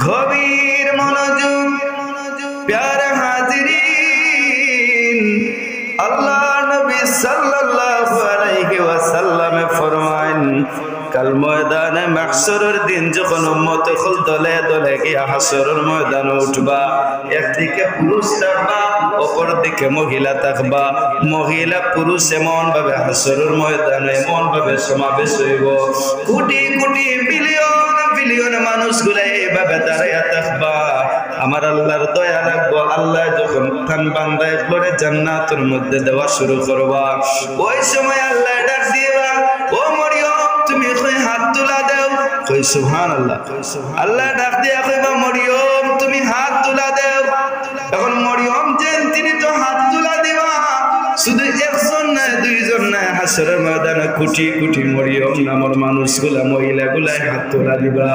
গভীর মনোযোগ, প্যার হাজিরিন। আল্লাহ নবী সাল্লাল্লাহু আলাইহি ওয়াসাল্লামে ফরমান কাল ময়দানে মাহশরের দিন যখন উম্মত খুল দলে দলে গিয়া হাসরের ময়দানে উঠবা। একদিকে পুরুষ থাকবা অপর দিকে মহিলা থাকবা। মহিলা পুরুষ এমন ভাবে হাসরের ময়দানে এমন ভাবে সমাবেশ হইব। কোটি কোটি বিলিয়ন মানুষগুলা এইভাবে দাঁড়াইয়া থাকবা। আমার আল্লাহর দয়া রাখব আল্লাহ যখন খান বান্দায় করে জান্নাতের মধ্যে দেওয়া শুরু করবা। ওই সময় আল্লাহ ডাক দিবা, ও মরিয়ম, তুমি হাত তুলা দেও? কই সুবহান আল্লাহ আল্লাহ ডাক দিয়া কইবা, মরিয়ম হাসরের ময়দানে কোটি কোটি মরিয়ম নামর মানুষগুলা, মহিলাগুলাই হাত তোলা দিবা।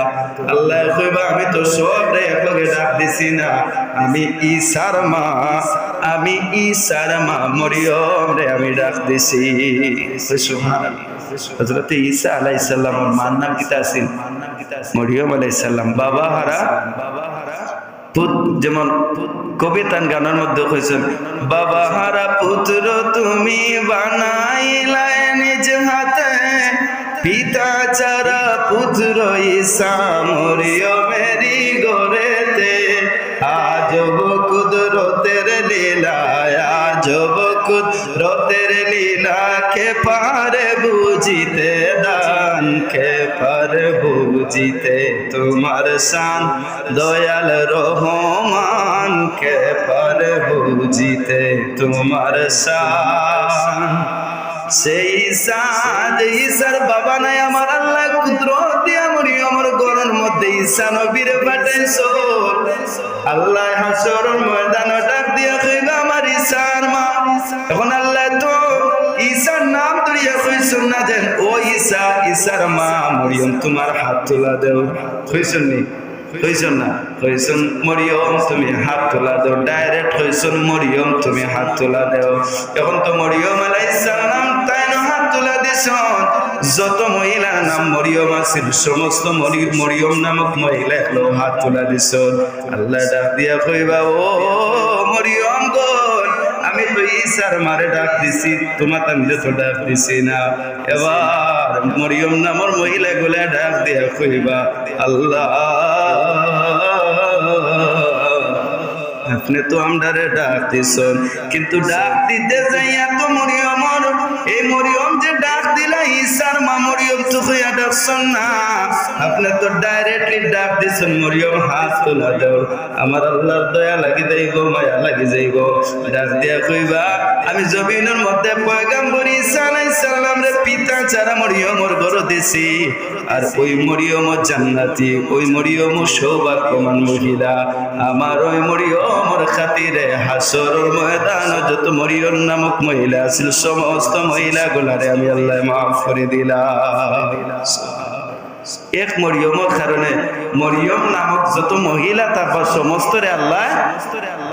আল্লাহ কইবা, আমি তো সব রে একলগে ডাক দিছি না। আমি ঈশার মা, আমি ঈশার মা মরিয়ম রে আমি ডাক দিছি। সুবহানাল্লাহ হযরত ঈসা আলাইহিস সালামের মার নাম কিতা আছিল? মরিয়ম আলাইহিস সালাম, বাবা হারা? বাবা যেমন কবিতান গানের মধ্যে কইছেন বাবা হারা পুত্র তুমি বানাইলাই নিজ হাতে, পিতা চারা পুত্র ঈসা মরিয় মেরি গরেতে আজব কুদরতের লীলা আজব কুদরতের লীলা কে পারে বুঝিতে দান, কে পারে বুঝিতে তোমার শান, দয়াল রহমান কে পারে বুঝিতে তোমার শান। সেই সাদ ঈশার বাবা নাই আমার আল্লাহ, কুদরত দিয়া মরি আমার গরর মধ্যে ঈশা নবীর পাঠাইছো আল্লাহ হাসরের ময়দান ডাক দিয়া কইবা আমার ঈশার মা, এখন আল্লাহ তো ঈশার নাম ধরিয়া কইছেন না যেন ও ঈশা, ঈশার মা মরিয়ম, তোমার হাত তোলা দেও। কইছেন নি? হইছন না? হইছন মরিয়ম, তুমি হাত তোলা দাও। ডাইরেক্ট হইছন মরিয়ম, তুমি হাত তোলা দাও। এখন তো মরিয়ম আলাইহিস সালাম তাই না হাত তোলা দিছন? যত মহিলা নাম মরিয়ম আছিল সমস্ত মরি- মরিয়ম নামক মহিলা হাত তোলা দিছন। আল্লাহ ডাক দিয়া কইবা, ও আল্লাহ আপনি তো আমরারে ডাক দিছেন কিন্তু ডাক দিতে যাইয়া তো মরিয়মর এই মরিয়ম যে ডাক দিলা, ঈশার মা মরিয়ম তো কইয়া ডাকছেন না। আপনি তো ডাইরেক্টলি ডাক দিছেন, মরিয়ম, হাত তোলা দাও। আমার আল্লাহর দয়া লাগি যাইব, মায়া লাগি যাইব। ডাক দিয়া কইবা, আমি জমিনের মধ্যে পয়গাম্বর ঈসা আলাইহিস সালাম রে পিতা ছাড়া মরিয়মর ঘর দিছি। আর ওই মরিয়ম জান্নাতি, ওই মরিয়ম সৌভাগ্যবান মহিলা। আমার ওই মরিয়মর খাতিরে হাসর ময়দান, যত মরিয়র নামক মহিলা আছিল, সমস্ত মহিলা গুলারে আমি আল্লাহ মাফ করে দিলাম। এক মরিয়মের কারণে মরিয়ম নামক যত মহিলা, তারপর সমস্ত রে আল্লাহ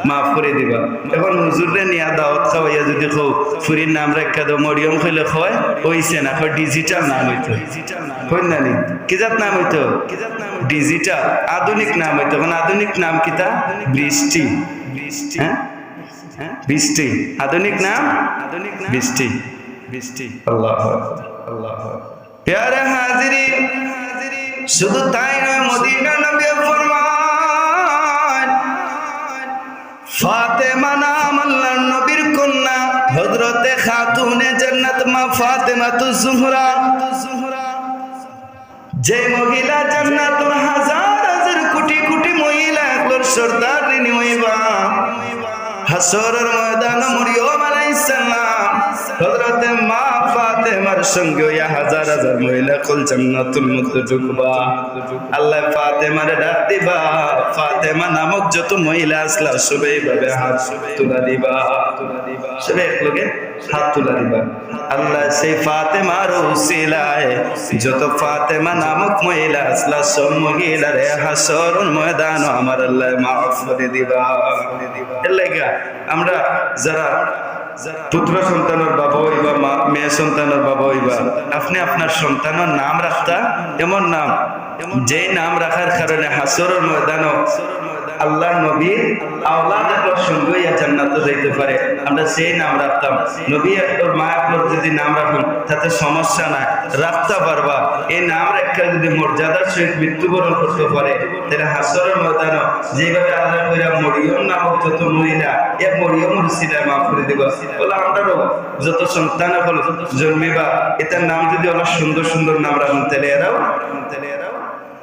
মাফ করে দিবা। এখন হুজুরে নিয়া দাওয়াত খাওয়াইয়া যদি কও, ফুরির নাম রেখা দাও, মরিয়ম কইলে খয় হইছে না, কয় ডিজিটাল নাম হইতো। কই না নি? কি জাত নাম হইতো? ডিজিটাল, আধুনিক নাম হইতো। এখন আধুনিক নাম কিতা বৃষ্টি বৃষ্টি। হ্যাঁ? বৃষ্টি। আধুনিক নাম? আধুনিক নাম বৃষ্টি। বৃষ্টি। আল্লাহ আল্লাহ প্যারে হাজিরি, শুধু তাই নয়, মদিনা নবী ফরমান ফাতেমা নাম আল্লাহর নবীর কন্যা, হযরতে খাতুনে জান্নাত মা ফাতেমা তু যে মহিলা জান্নাতুল হাজার হাজার কোটি কোটি মহিলা একলোর সর্দার ঋণী হইবা হাসরের ময়দান মরিয়ম আলাইহিস সালাম ফাতেমার সঙ্গে ইয়া হাজার হাজার মহিলা কুল জান্নাতুল মধ্যে ঢুকবা আল্লাহ ফাতেমার ডাক দিবা, ফাতেমা নামক যত মহিলা আসলা সবে এইভাবে হাত তুলা দিবা। সবে একলগে হাত তুলা দিবা। আল্লাহ সেই ফাতেমার উসিলায় যত ফাতেমা নামক মহিলা আসলা, সব মহিলারে হাসরুন ময়দান আমার আল্লাহ মাফ করে দিবা। এর লাগা আমরা যারা পুত্র সন্তানের বাবা হইবা, মা, মেয়ে সন্তানের বাবা হইবা, আপনি আপনার সন্তানের নাম রাখতা, এমন নাম যে নাম রাখার কারণে হাসরের ময়দানও আল্লাহ নবীর আওলাদ সঙ্গে হইয়া জান্নাতে যাইতে পারে। আমরা সেই নাম রাখতাম, নবী একবার মা একবার যদি নাম রাখুন, তাতে সমস্যা নাই রাখতে পারবা এই নাম রেখা যদি মর্যাদার সহিত মৃত্যুবরণ করতে পারে, তাহলে হাসরের ময়দান যেভাবে আল্লাহ কইরা মরিয়ম নামক যত মহিলা, এ মরিয়ম রুসিলা মাফ করে দিব। বলে আমরাও যত সন্তান হল, জন্মিবা, এটার নাম যদি অনেক সুন্দর সুন্দর নাম রাখুন, তাহলে এরাও তাহলে এরাও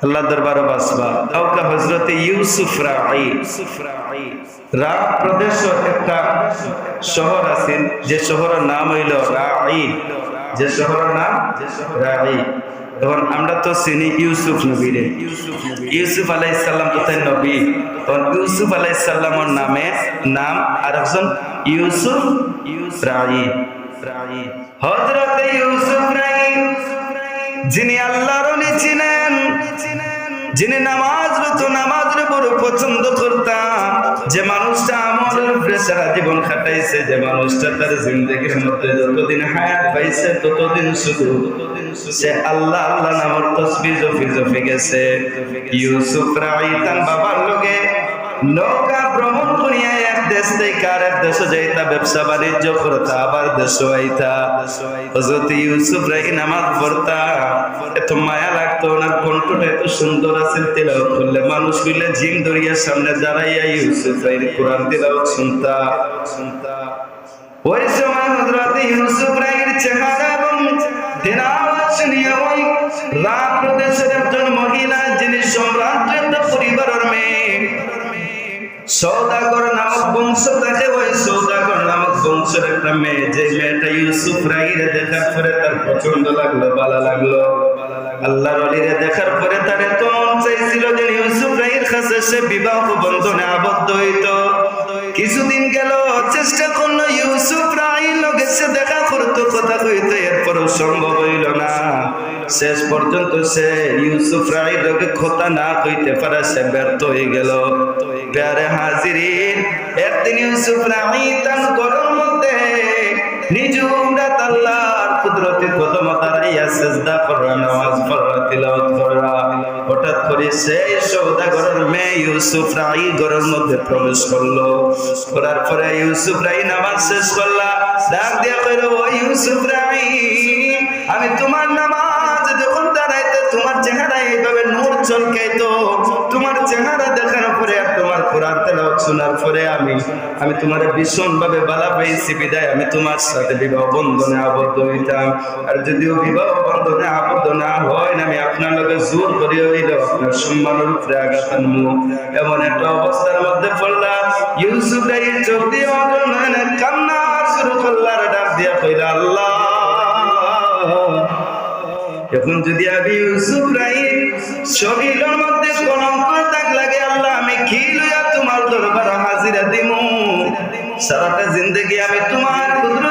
আল্লাহ দরবারে বাসবা। কাউকা হজরতে ইউসুফ রাই রা প্রদেশ একটা শহর আছে, যে শহরের নাম হইল রাই। যে শহরের নাম রাই। তখন আমরা তো চিনি ইউসুফ নবীরে। ইউসুফ আলাইসাল্লাম তাই নবী? তখন ইউসুফ আলাইসাল্লামের নামে নাম আর একজন ইউসুফ রাই। রাই হজরতে ইউসুফ রাই যিনি আল্লাহর ছিলেন, যিনি নামাজ রত নামাজ বড় পছন্দ করতাম। যে মানুষটা উপরে সারা জীবন খাটাইছে, যে মানুষটা তার জিন্দগির মধ্যে যতদিন হায়াত পাইছে, ততদিন শুধু সে আল্লাহ আল্লাহ নামর তসবি জফি জফি গেছে। ইউসুফ রাই তার বাবার লগে নৌকা ভ্রমণ করিয়া এক দেশ থেকে আর এক দেশে যাইতা, ব্যবসা বাণিজ্য করতা, আবার দেশ আইতা। হজরত ইউসুফ রাই নামাজ পড়তা। এত মায়া লাগতো, ওনার কণ্ঠটা এত সুন্দর আছে, তেলাওয়াত করলে মানুষ মিলে জিম দরিয়ার সামনে দাঁড়াইয়া ইউসুফ রাই কোরআন তেলাওয়াত শুনতা। শুনতা ওই সময় হজরত ইউসুফ রাইয়ের চেহারা এবং তেলাওয়াত শুনিয়া ওই প্রদেশের একজন মহিলা, যিনি একটা পরিবারের মেয়ে সৌদাগর নামক বংশ থাকে ওই সৌদাগর নামক বংশের একটা মেয়ে, যে মেয়েটা ইউসুফ রাইরে দেখার পরে তার পছন্দ লাগল, বালা লাগল। আল্লাহর অলিরে দেখার পরে তার এত মন চাইছিল যে ইউসুফ রাইয়ের কাছে সে বিবাহ বন্ধনে আবদ্ধ হইত। কিছুদিন গেল, চেষ্টা করল ইউসুফ রাই লগে সে দেখা করতো, কথা কইতো, এরপরও সম্ভব শেষ পর্যন্ত সে ইউসুফ রাই লগে কথা না কইতে পারে, সে ব্যর্থ হয়ে গেল। একদিন ইউসুফ রাই গরম মধ্যে নিজুম রাত আল্লাহর কুদরতি কদম দাঁড়াইয়া সেজদা নামাজ হঠাৎ করে সেই সৌদাগরের মেয়ে ইউসুফ রাই মধ্যে প্রবেশ করল। করার পরে ইউসুফ রাই নামাজ শেষ করলা। ডাক দিয়া কইলো ইউসুফ রাই আমি তোমার নামাজ চেহারা এইভাবে নূর চলকাইতো তোমার চেহারা দেখার পরে আর তোমার কোরআন তেলাওয়াত শোনার পরে আমি আমি তোমার ভীষণ ভাবে বালা পেয়েছি, বিদায়। আমি তোমার সাথে বিবাহ বন্ধনে আবদ্ধ হইতাম। আর যদিও বিবাহ বন্ধনে আবদ্ধ না হয় আমি আপনার লগে জোর করে হইল আপনার সম্মানের উপরে আঘাত এমন একটা অবস্থার মধ্যে পড়লাম। ইউসুফ চোখ দিয়ে যদি আমি ইউসুফ রাই শরীরের মধ্যে কোন দাগ লাগে, আল্লাহ, আমি কি লইয়া তোমার দরবার হাজিরা দিমু? সারাটা জিন্দগি আমি তোমার কুদরতি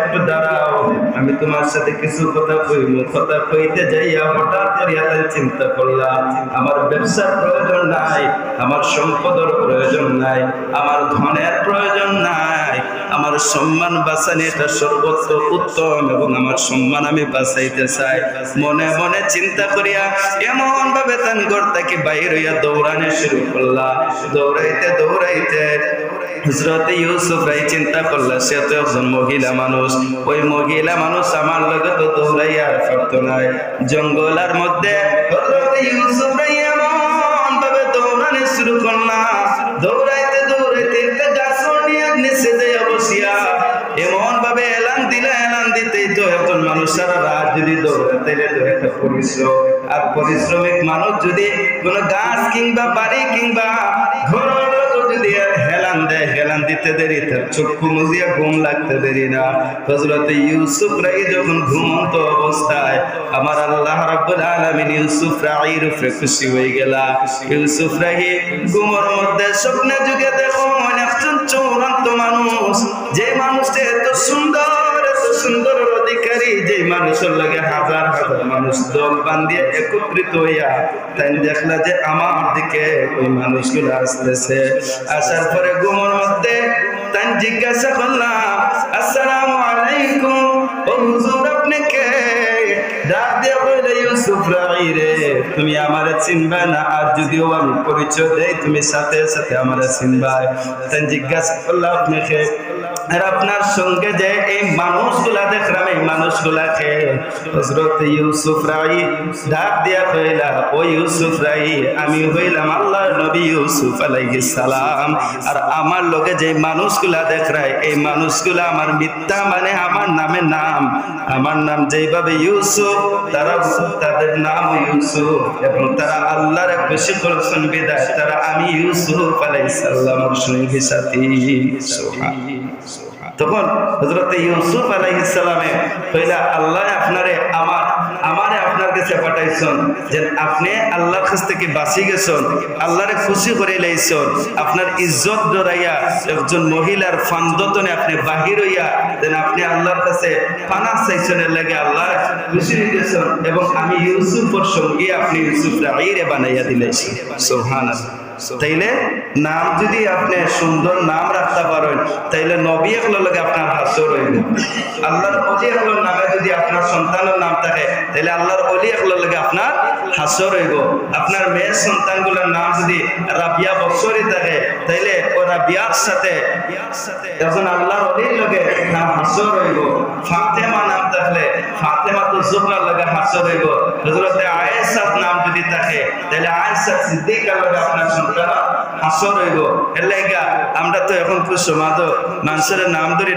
একটু দাঁড়াও। আমি তোমার সাথে কিছু কথা কইব। কথা কইতে যাইয়া হঠাৎ চিন্তা করলাম, আমার ব্যবসার প্রয়োজন নাই, আমার সম্পদের প্রয়োজন নাই, আমার ধনের প্রয়োজন নাই, আমার সম্মান বাঁচানি এটা সর্বোচ্চ উত্তম এবং আমার সম্মান আমি বাঁচাইতে চাই। মনে মনে চিন্তা করিয়া এমন ভাবে তান ঘর থেকে বাইর হইয়া দৌড়ানো শুরু করলাম। দৌড়াইতে দৌড়াইতে হজরত ইউসুফ রাই চিন্তা করল সে তো একজন মহিলা মানুষ। ওই মহিলা মানুষ আমার লগে তো দৌড়াই আর পারতো না জঙ্গলার মধ্যে হজরত ইউসুফ এমন ভাবে শুরু করলাম দৌড়াইতে দৌড়াইতে একটা নিয়ে নিচে দিয়ে বসিয়া এমন ভাবে এলান দিলে, এলান দিতেই তো একজন মানুষ সারা রাত যদি দৌড়াতে তো একটা পরিশ্রম। আর পরিশ্রমিক মানুষ যদি কোনো গাছ কিংবা বাড়ি কিংবা ঘর যদি হেলান দেয়, হেলান দিতে দেরি চক্ষু মুজিয়া ঘুম লাগতে দেরি না। হজরত ইউসুফ রাই যখন ঘুমন্ত অবস্থায়, আমার আল্লাহ রাব্বুল আলামিন ইউসুফ রাইর উপরে খুশি হয়ে গেলা। ইউসুফ রাহি ঘুমের মধ্যে স্বপ্নে যুগে দেখো একজন চৌরান্ত মানুষ। যে মানুষটা এত সুন্দর এত সুন্দর অধিকারী যে মানুষের লাগে হাজার হাজার মানুষ দল বান্ধিয়ে একত্রিত হইয়া তাই দেখলা যে আমার দিকে ওই মানুষগুলো আসতেছে। আসার পরে ঘুমের মধ্যে তাই জিজ্ঞাসা করলাম, আসসালামু আলাইকুম, ও হুজুর আপনি কে? ডাক দিয়ে বলে ইউসুফ রাই রে, তুমি আমারে চিনবা না, আর যদিও আমি পরিচয় দেই, তুমি সাথে সাথে আমারে চিনবা তাই জিজ্ঞাসা করলাম আপনাকে আর আপনার সঙ্গে যে এই মানুষগুলা দেখলাম এই মানুষগুলাকে হজরত ইউসুফ রাই ডাক দিয়া কইলা, ও ইউসুফ রাই, আমি হইলাম আল্লাহর নবী ইউসুফ আলাইহিস সালাম। আর আমার লগে যে মানুষগুলা দেখরাই এই মানুষগুলা আমার মিথ্যা মানে আমার নামে নাম। আমার নাম যেভাবে ইউসুফ, তারা তাদের নাম ইউসুফ এবং তারা আল্লাহর খুশি করেছেন বিদায়। তারা আমি ইউসুফ আলাইহিস সালামের সঙ্গী সাথী। সুবহান। তখন হজরত ইউসুফ আলাইহিসালামে কইলা, আল্লাহ আপনারে আমার, আমারে আপনার কাছে পাঠাইছেন যে আপনি আল্লাহর কাছ থেকে বাঁচি গেছেন, আল্লাহরে খুশি করে লাইছেন, আপনার ইজ্জত ডরাইয়া একজন মহিলার ফান্দতনে আপনি বাহির হইয়া যেন আপনি আল্লাহর কাছে পানা চাইছেন এর লাগে আল্লাহ খুশি হইতেছেন এবং আমি ইউসুফের সঙ্গে, আপনি ইউসুফ রাইরে বানাইয়া দিলেছেন সুবহানাল্লাহ। তাইলে নাম যদি আপনি সুন্দর নাম রাখতে পারেন, তাইলে নবী এগুলোর লগে আপনার হাসর হইব আল্লাহর অলি এগুলোর নামে যদি আপনার সন্তানের নাম থাকে, তাইলে আল্লাহর অলি এগুলোর লগে আপনার হাসর হইব আপনার মেয়ের সন্তানগুলোর নাম যদি রাবিয়া বৎসরই থাকে, তাইলে ও রাবিয়ার সাথে এখন আল্লাহর অলির লগে নাম হাসর হইব ফাতেমা নাম থাকলে ফাতেমা তো জোহরার লগে হাসর হইব হজরতে আয়েশার নাম যদি থাকে তাহলে আয়েশা সিদ্দিকার লগে আপনার সন্তান লাগা আমরা তো এখন খুব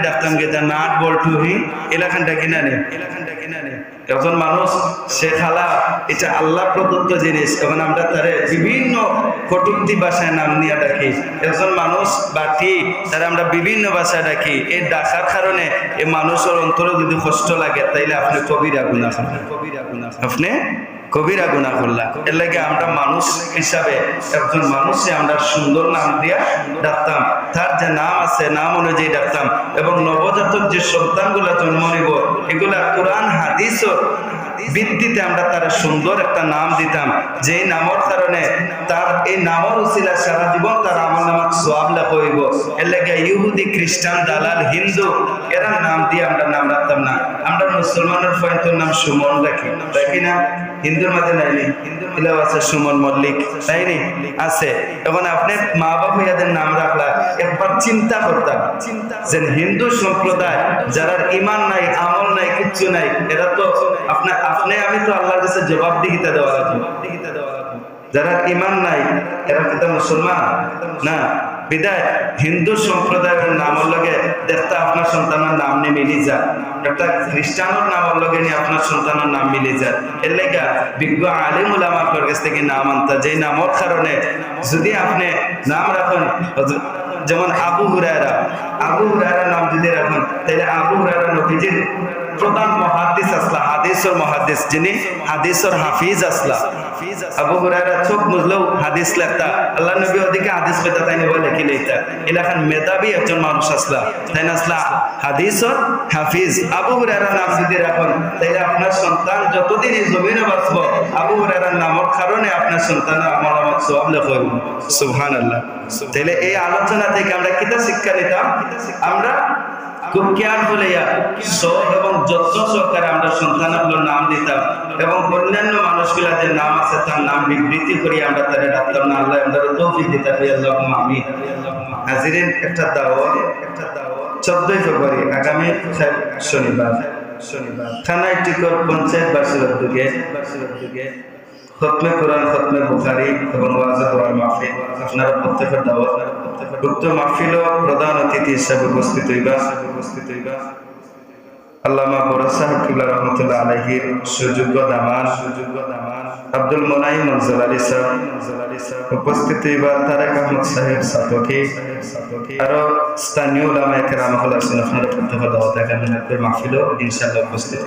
ডাকতাম গেতা নাট বল্টু হি, এলাকানটা কিনা নেই এলাকানটা কিনা নেই এখন মানুষ, সে আল্লাহ প্রদত্ত জিনিস। এখন আমরা তারে বিভিন্ন কটুক্তি ভাষায় নাম নিয়ে ডাকি। একজন মানুষ, বাটি, তারা আমরা বিভিন্ন ভাষায় ডাকি। এই ডাকার কারণে এই মানুষের অন্তরে যদি কষ্ট লাগে, তাইলে আপনি কবিরা গুণা খাবেন কবিরা গুণা আপনি? কবিরা গুণা করলা এর লাগে আমরা মানুষ হিসাবে, একজন মানুষে আমরা সুন্দর নাম দিয়া ডাকতাম। তার যে নাম আছে, নাম অনুযায়ী ডাকতাম। এবং নবজাতক যে সন্তানগুলা জন্ম নিব, এগুলা কোরআন, হাদিস ভিত্তিতে আমরা তার সুন্দর একটা নাম দিতাম। যে নামের কারণে তার এই নামের উচিলা সারা জীবন তার আমার নামাজ সোয়াব লেখা হইব। এর লাগে ইহুদি, খ্রিস্টান, দালাল, হিন্দু, এরা নাম দিয়ে আমরা নাম রাখতাম না। আমরা মুসলমানের পয়েন্টের নাম সুমন রাখি। রাখি না? হিন্দুর মাঝে নাইনি হিন্দুর আছে সুমন মল্লিক তাই নি? আছে। এখন আপনি মা বাবা ইয়াদের নাম রাখলা, একবার চিন্তা করতাম যে হিন্দু সম্প্রদায় যারা ইমান নাই, আমল নাই, কিচ্ছু নাই, এরা তো আপনার আপনি, আমি তো আল্লাহর কাছে জবাব দিহিতা দেওয়া লাগবে। দিহিতা দেওয়া লাগবে যারা ইমান নাই, এরা কিন্তু মুসলমান? না। বিদায়। হিন্দু সম্প্রদায়ের নামের লগে দেখতে আপনার সন্তানের নাম নিয়ে মিলি যা একটা খ্রিস্টানের নামের লগে নিয়ে আপনার সন্তানের নাম মিলে যায়। এর লেগা বিজ্ঞ আলিম উলামার কাছ থেকে নাম আনতা। যে নামের কারণে যদি আপনি নাম রাখেন যেমন আবু হুরায়রা আবু হুরায়রা নাম যদি রাখেন তাহলে আবু হুরায়রা নবীজির প্রধান মহাদিস আসলা, হাদিসর মহাদিস, যিনি হাদিসর হাফিজ আসলা। আবু হুরায়রা চোখ বুঝলেও হাদিস লেখতা। আল্লাহ নবী ওদিকে হাদিস পেতা তাই নিব লেখি লেখতা এলাকান মেধাবী একজন মানুষ আসলা, তাই আসলা হাদিসর হাফিজ। আবু হুরায়রা নাম যদি রাখুন, তাইলে আপনার সন্তান যতদিন এই জমিনে বাঁচব, আবু হুরায়রার নামের কারণে আপনার সন্তান আমার আমার সব লেখ সুবহান আল্লাহ তাহলে এই আলোচনা থেকে আমরা কিতা শিক্ষা নিতাম? আমরা খুব হইয়া সব এবং যত্ন সহকারে আমরা সন্তানগুলোর নাম দিতাম এবং অন্যান্য মানুষগুলা যে নাম আছে তার নাম বিবৃতি করি আমরা তাদের ডাকতাম। না, আল্লাহ আমরা তৌফিক দিতে পারি আল্লাহ আমি হাজিরের একটা দাওয়াত। একটা দাওয়াত চোদ্দই ফেব্রুয়ারি, আগামী শনিবার শনিবার। থানায় টিকর পঞ্চায়েত বাসীর উদ্যোগে। খতমে কোরআন, খতমে বুখারি এবং ওয়াজা কোরআন মাহফিল। আপনারা প্রত্যেকের দাওয়াত। উক্ত মাহফিল প্রধান অতিথি হিসাবে উপস্থিত হইবা উপস্থিত হইবা। আল্লামা বড় সাহেব কিবলা রহমতুল্লাহ আলহির সুযোগ্য দামান সুযোগ্য দামান আব্দুল মোনাই মনজুর আলী সাহেব উপস্থিত বা তারেক আহমদ সাহেব সাতকি আরও স্থানীয় ইনশাআল্লাহ উপস্থিত